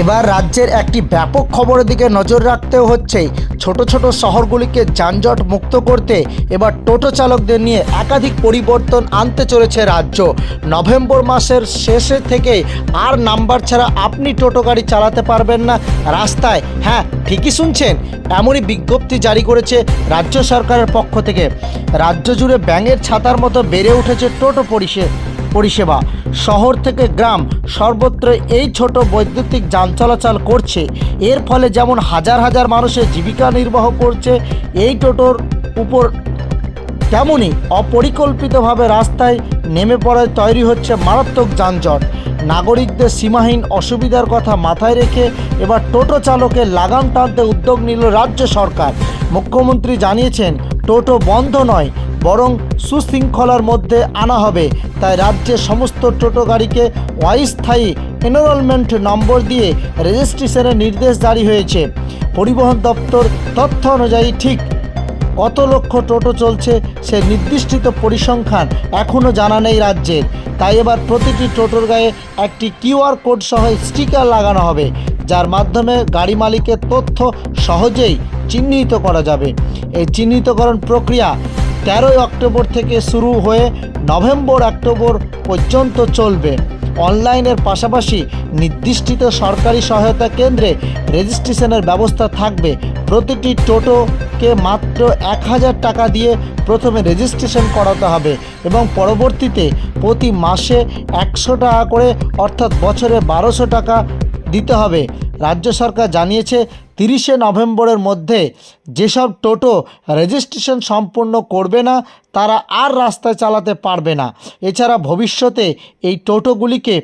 এবার রাজ্যের একটি ব্যাপক খবরের দিকে নজর রাখতেও হচ্ছে। ছোট ছোট শহরগুলিকে যানজট মুক্ত করতে এবার টোটো চালকদের নিয়ে একাধিক পরিবর্তন আনতে চলেছে রাজ্য। নভেম্বর মাসের শেষে থেকে আর নাম্বার ছাড়া আপনি টোটো গাড়ি চালাতে পারবেন না। রাস্তায় হ্যাঁ ঠিকই শুনছেন, এমনই বিজ্ঞপ্তি জারি করেছে রাজ্য সরকারের পক্ষ থেকে। রাজ্য জুড়ে ব্যাঙের ছাতার মতো বেড়ে উঠেছে টোটো পরিষেবা। পরিষেবা। শহর থেকে গ্রাম সর্বত্র এই ছোট বৈদ্যুতিক যান চলাচল করছে। এর ফলে যেমন হাজার হাজার মানুষের জীবিকা নির্বাহ করছে, এই টোটোর উপর তেমনই অপরিকল্পিতভাবে রাস্তায় নেমে পড়ায় তৈরি হচ্ছে মারাত্মক যানজট। নাগরিকদের সীমাহীন অসুবিধার কথা মাথায় রেখে এবার টোটো চালকের লাগাম টানতে উদ্যোগ নিল রাজ্য সরকার। মুখ্যমন্ত্রী জানিয়েছেন, টোটো বন্ধ নয় বরং সুশৃঙ্খলার মধ্যে আনা হবে। তাই রাজ্যের সমস্ত টোটো গাড়িকে অস্থায়ী এনরোলমেন্ট নম্বর দিয়ে রেজিস্ট্রেশনের নির্দেশ জারি হয়েছে। পরিবহন দপ্তর তথ্য অনুযায়ী ঠিক কত লক্ষ টোটো চলছে সে নির্দিষ্ট পরিসংখ্যান এখনও জানা নেই রাজ্যের। তাই এবার প্রতিটি টোটোর গায়ে একটি কিউআর কোড সহ স্টিকার লাগানো হবে, যার মাধ্যমে গাড়ি মালিকের তথ্য সহজেই চিহ্নিত করা যাবে। এই চিহ্নিতকরণ প্রক্রিয়া তেরোই অক্টোবর থেকে শুরু হয়ে নভেম্বর অক্টোবর পর্যন্ত চলবে। অনলাইনের পাশাপাশি নির্দিষ্ট সরকারি সহায়তা কেন্দ্রে রেজিস্ট্রেশনের ব্যবস্থা থাকবে। প্রতিটি টোটোকে মাত্র এক হাজার টাকা দিয়ে প্রথমে রেজিস্ট্রেশন করাতে হবে এবং পরবর্তীতে প্রতি মাসে একশো টাকা করে, অর্থাৎ বছরে বারোশো টাকা দিতে হবে। রাজ্য সরকার জানিয়েছে, তিরিশে নভেম্বরের মধ্যে যেসব টোটো রেজিস্ট্রেশন সম্পূর্ণ করবে না, তারা আর রাস্তায় চালাতে পারবে না। এছাড়া ভবিষ্যতে এই টোটোগুলিকে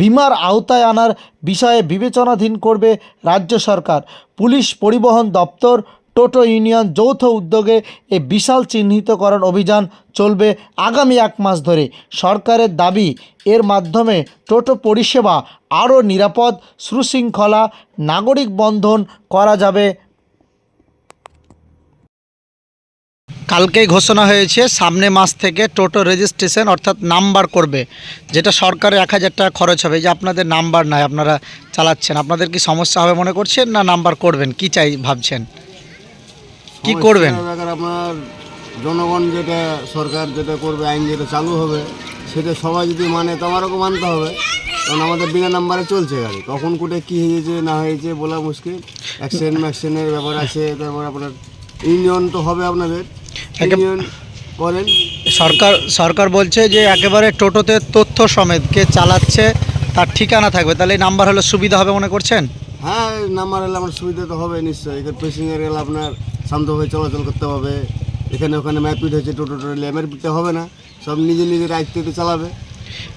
বিমার আওতায় আনার বিষয়ে বিবেচনাধীন করবে রাজ্য সরকার। পুলিশ পরিবহন দপ্তর টোটো ইউনিয়ন যৌথ উদ্যোগে এ বিশাল চিহ্নিতকরণ অভিযান চলবে আগামী এক মাস ধরে। সরকারের দাবি, এর মাধ্যমে টোটো পরিষেবা আরও নিরাপদ, সুশৃঙ্খলা, নাগরিক বন্ধন করা যাবে। কালকেই ঘোষণা হয়েছে, সামনে মাস থেকে টোটো রেজিস্ট্রেশন অর্থাৎ নাম্বার করবে, যেটা সরকারের এক হাজার টাকা খরচ হবে। যে আপনাদের নাম্বার নাই, আপনারা চালাচ্ছেন, আপনাদের কি সমস্যা হবে মনে করছেন না নাম্বার করবেন? কি চাই ভাবছেন? কি করবেন? আপনার জনগণ যেটা সরকার যেটা করবে আইন যেটা চালু হবে সেটা সবাই যদি মানে তো আমারও মানতে হবে। কারণ আমাদের বিনা নাম্বারে চলছে গাড়ি। কখন কোটে কী হয়েছে না হয়েছে বলা মুশকিল। অ্যাক্সিডেন্ট ম্যাক্সিডেন্টের ব্যাপার আছে তারপর আপনার ইউনিয়ন তো হবে আপনাদের। ইউনিয়ন করেন। সরকার সরকার বলছে যে একেবারে টোটোতে তথ্য সমেত কে চালাচ্ছে তার ঠিকানা থাকবে। তাহলে এই নাম্বার হলে সুবিধা হবে মনে করছেন? হ্যাঁ নাম্বার হলে আমার সুবিধা তো হবে নিশ্চয়ই। এখানে পেসেঞ্জার গেলে আপনার শান্তভাবে চলাচল করতে হবে। এখানে ওখানে ম্যাপিট হয়েছে টোটো টোটো ম্যাপিটে হবে না। সব নিজে নিজের আয়ত্তে চালাবে।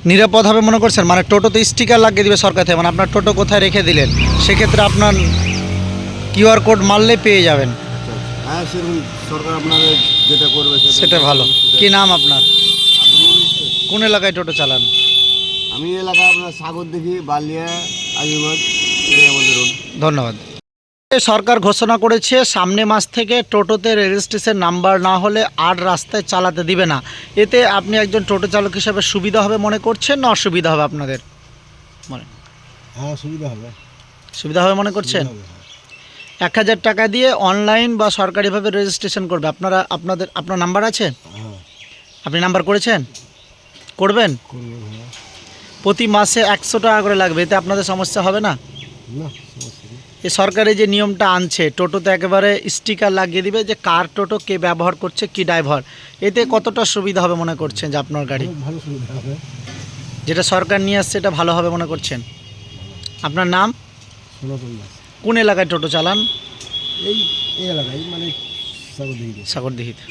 নিরাপদ হবে মনে করছেন? মানে টোটোতে স্টিকার লাগিয়ে দিবে সরকার থেকে। মানে আপনার টোটো কোথায় রেখে দিলেন? সেক্ষেত্রে আপনার কিউআর কোড মারলে পেয়ে যাবেন। আচ্ছা, আচ্ছা। হ্যাঁ সেরকম সরকার আপনাদের যেটা করবে সেটা ভালো। কি নাম আপনার? কোন এলাকায় টোটো চালান? আমি এলাকা আপনার সাগর দেখি বালিয়া এই ধন্যবাদ। সরকার ঘোষণা করেছে সামনে মাস থেকে টোটোতে রেজিস্ট্রেশন নাম্বার না হলে আর রাস্তায় চালাতে দিবে না। এতে আপনি একজন টোটো চালক হিসেবে সুবিধা হবে মনে করছেন না অসুবিধা হবে আপনাদের? মনে হ্যাঁ সুবিধা হবে। সুবিধা হবে মনে করছেন? এক হাজার টাকা দিয়ে অনলাইন বা সরকারিভাবে রেজিস্ট্রেশন করবে। আপনারা আপনাদের আপনার নাম্বার আছে? হ্যাঁ। আপনি নাম্বার করেছেন? করবেন? প্রতি মাসে একশো টাকা করে লাগবে এতে আপনাদের সমস্যা হবে না? না। নেই। সরকারি যে নিয়মটা আনছে টোটোতে একেবারে স্টিকার লাগিয়ে দিবে যে কার টোটো কে ব্যবহার করছে কি ড্রাইভার এতে কতটা সুবিধা হবে মনে করছেন যে আপনার গাড়ি? ভালো সুবিধা হবে। যেটা সরকার নিয়ে আসছে এটা ভালো হবে মনে করছেন? আপনার নাম? কোন এলাকায় টোটো চালান? এই এলাকায় মানে সাগর দেখি সাগরদিঘিতে।